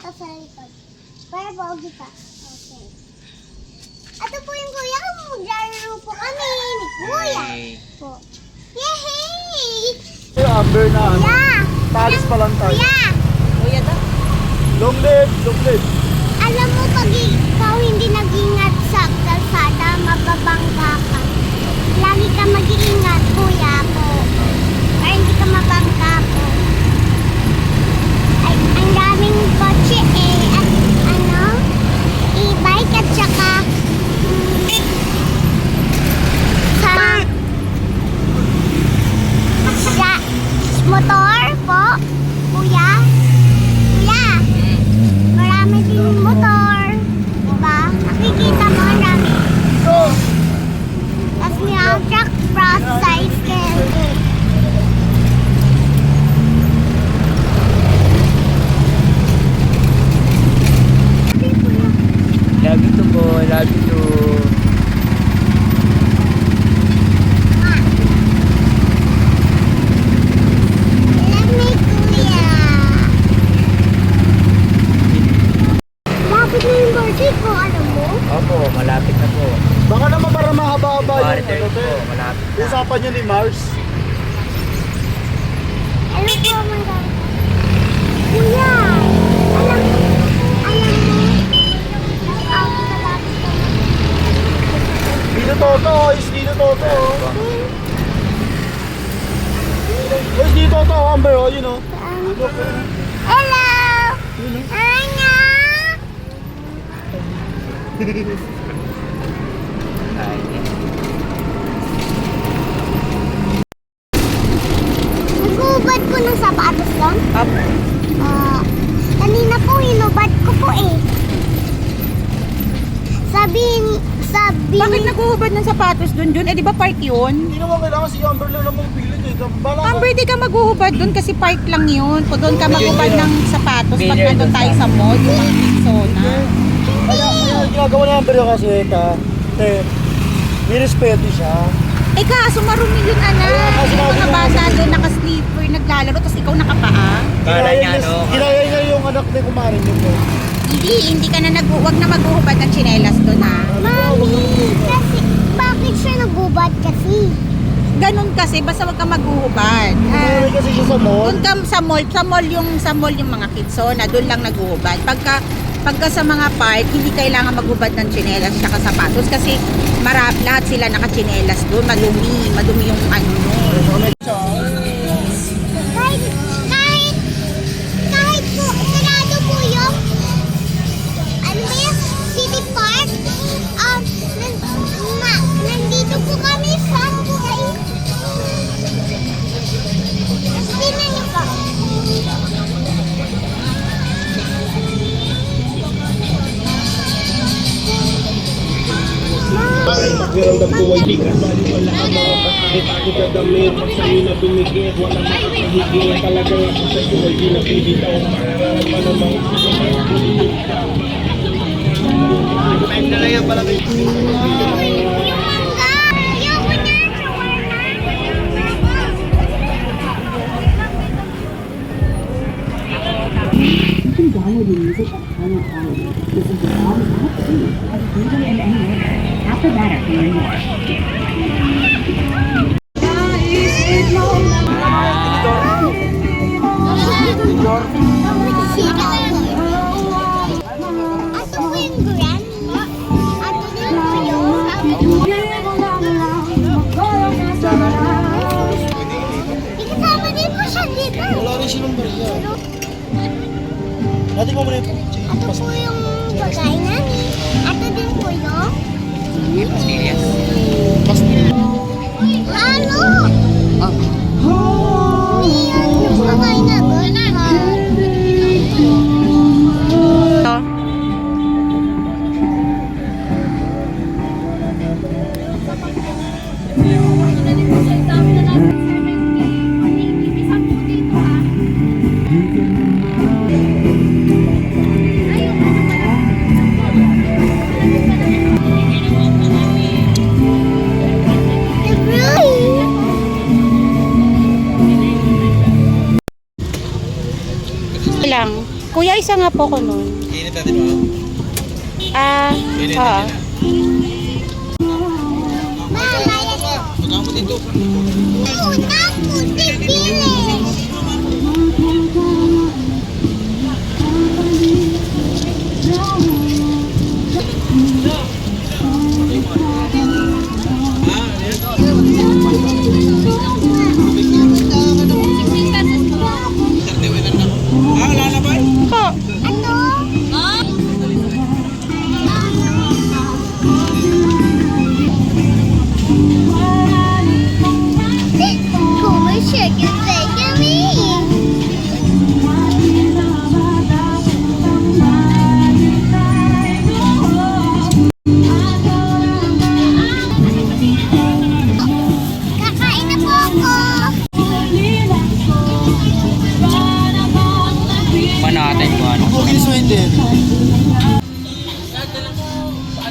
ka sa likod. Para pogi ka. Okay. Ito po yung kuya ko. Maglalaro po kami ni kuya. Po. Yehey! Si Amber na ano, Kuya! Paris pa lang tayo. Kuya! Kuya daw. Long live, long live. Alam mo, pag ikaw hindi nag-ingat sa kalsada, mababangga ka. Lagi ka mag-iingat, kuya po. Para hindi ka mabangga po. Ay, ang daming kotse eh. At ano? E-bike at saka mm, sa motor po, kuya. Kuya. Marami din motor. Diba? Nakikita mo, dami. Tapos may truck, bus, po. Love you to. Alam mo, kuya. Lapit na yung birthday ko, alam mo? Opo, malapit na po. Baka naman para mahaba-haba yung ano, po, malapit na. Usapan niyo ni Mars. Ano po ang mga Kuya, alam mo, alam mo, ang malapit ka na. Dino Toto, is Dino Toto. Is Dino Toto, Amber, oh, yun oh. Hello! Anya! Nagubad ko ng sapatos lang. Opo. Ah, kanina po, hinubad ko po eh. Sabihin, sabihin... Bakit naguhubad ng sapatos dun, Jun? Eh, di ba park yun? Hindi naman kailangan si Amber lang namang pilit eh. Bala ka. Amber, di ka maguhubad dun kasi park lang yun. Kung doon ka maghubad ng sapatos pag nandun dun tayo sa- sa mall, yung mga Rexona. Kaya, kaya ginagawa ni Amber yun kasi, ta, te, may respeto siya. Eh kaso marumi yun, anak. kasi Yung mga bata doon naka-sleeper, naglalaro, tapos ikaw nakapaa. Kala niya, no? Ginaya niya yung anak ni kumarin yun. eh. Hindi, hindi ka na nag wag na maghuhubad ng tsinelas doon ha. Mami, kasi, bakit siya nagubad kasi? Kasi, basta wag ka maghuhubad. Ginaya Ha? kasi siya sa mall. Doon ka sa mall, sa mall yung sa mall yung mga kidsona, doon lang naghuhubad. Pagka pagka sa mga park, hindi kailangan maghubad ng tsinelas at sapatos kasi marap lahat sila nakatsinelas doon, madumi, madumi yung ano noon. Kahit, Pakiramdam ko ay likas Bali wala ang mga kahit ako kadamit Pag sa'yo na tumigit Walang makakahigit Talaga nga kung sa'yo ay di napibitaw Mararaman namang Time na lang download your music at Planet Audio. Listen to all the apps too, at Google and anywhere. Tap the banner for more. Natin mo Kuya, isa nga po ko nun. Init natin mo. Ah, Init ha. natin. Mama, yan. Pagkamo dito. Una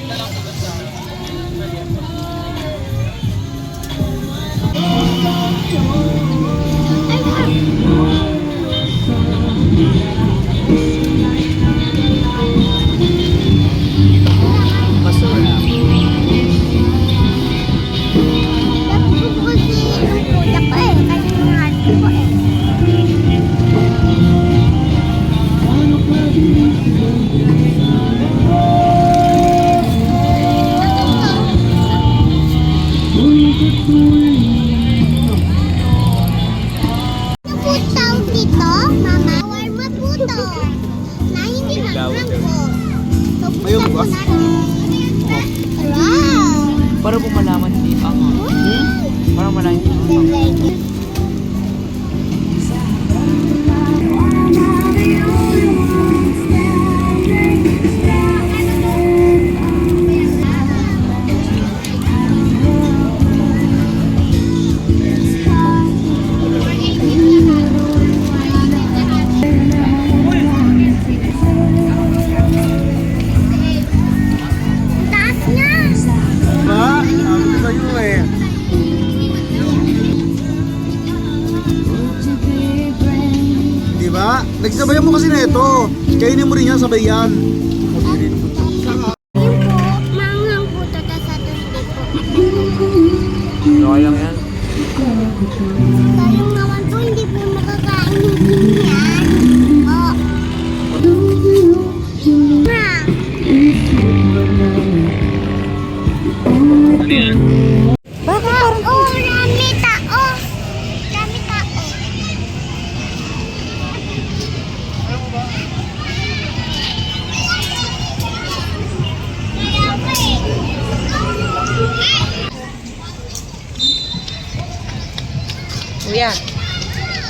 Dapat Ano Nagsabayan mo kasi na ito. Kainin mo rin yan, sabay yan. Yun po, mangang po to, tas ato hindi po. Okay lang yan. Sayang naman po, hindi po nakakain ng ganyan. Oh. Ma, Ano yan? Kuya.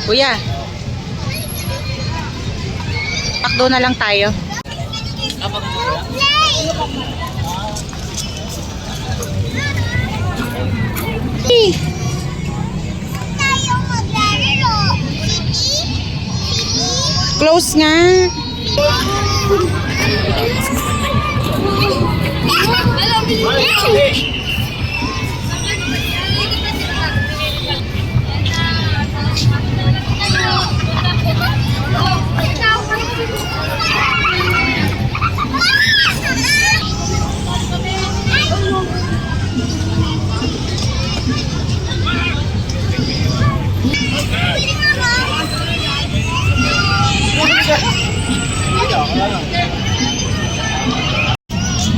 Kuya. Pakdo na lang tayo. City? Close nga.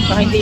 Baka hindi,